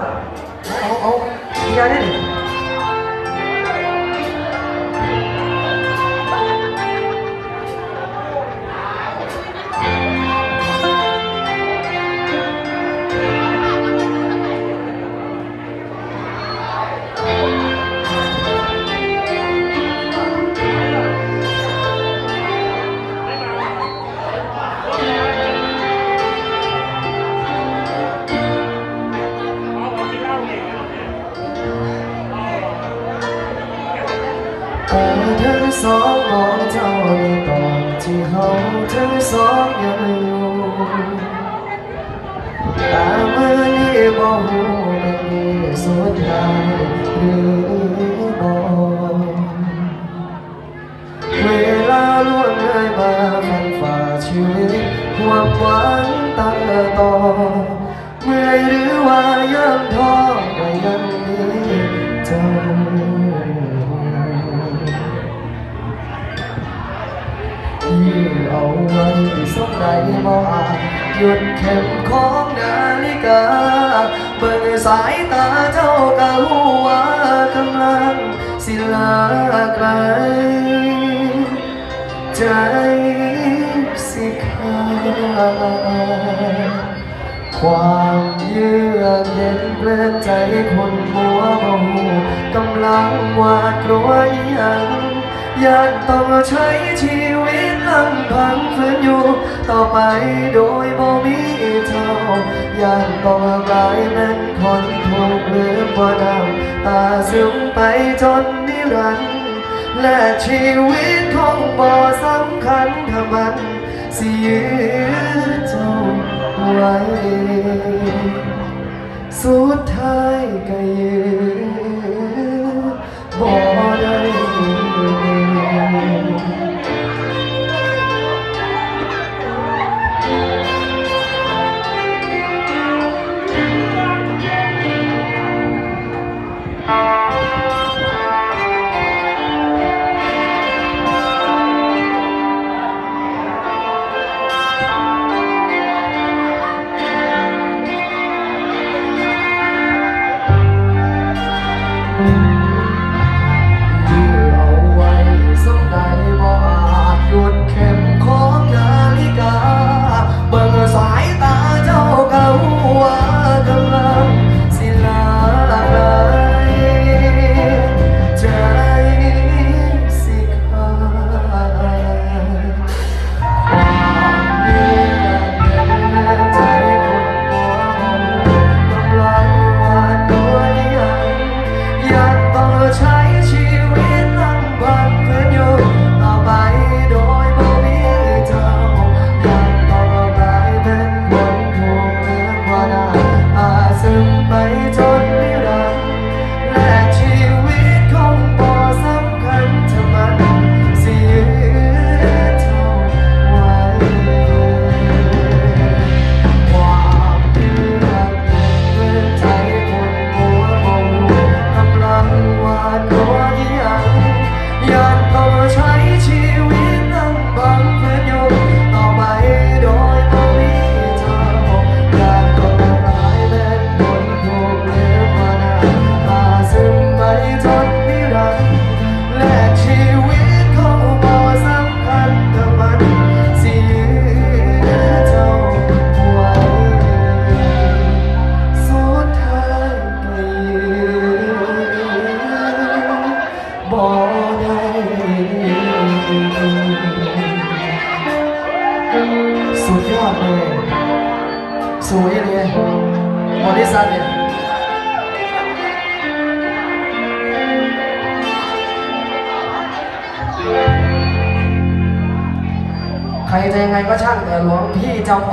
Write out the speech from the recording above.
เอาเอามีอะไรนี่เออทั้งสองมองเจ้าในตอนที่เขาทั้งสองยังอยู่แต่เมื่อนี้บอกมันมีสุดท้ายหรือ เอาไว้สักใดบ่อาจหยุดเข็มของนาฬิกา เบิ่งสายตาเจ้าก็รู้ว่ากำลังสิลาไกลใจสิขาดความเยือกเย็นเปลี่ยนใจคนมัวบ่หูกำลังหวาดกลัวยังอยากต้องใช้ชีวิต ลำพังฝืนอยู่ ต่อไปโดยบ่มีเจ้าอยากต้องกลายเป็นคนถูกลืมบ่ดำตาซึมไปจนนิรันดร์และชีวิตของบ่สำคัญถ้ามัน สิยืนเจ้าไว้ ต้อ สุดยอดเลยสวยเลยบริษัทเนี่ยใครจะยังไงก็ช่างแต่หลวงพี่จำ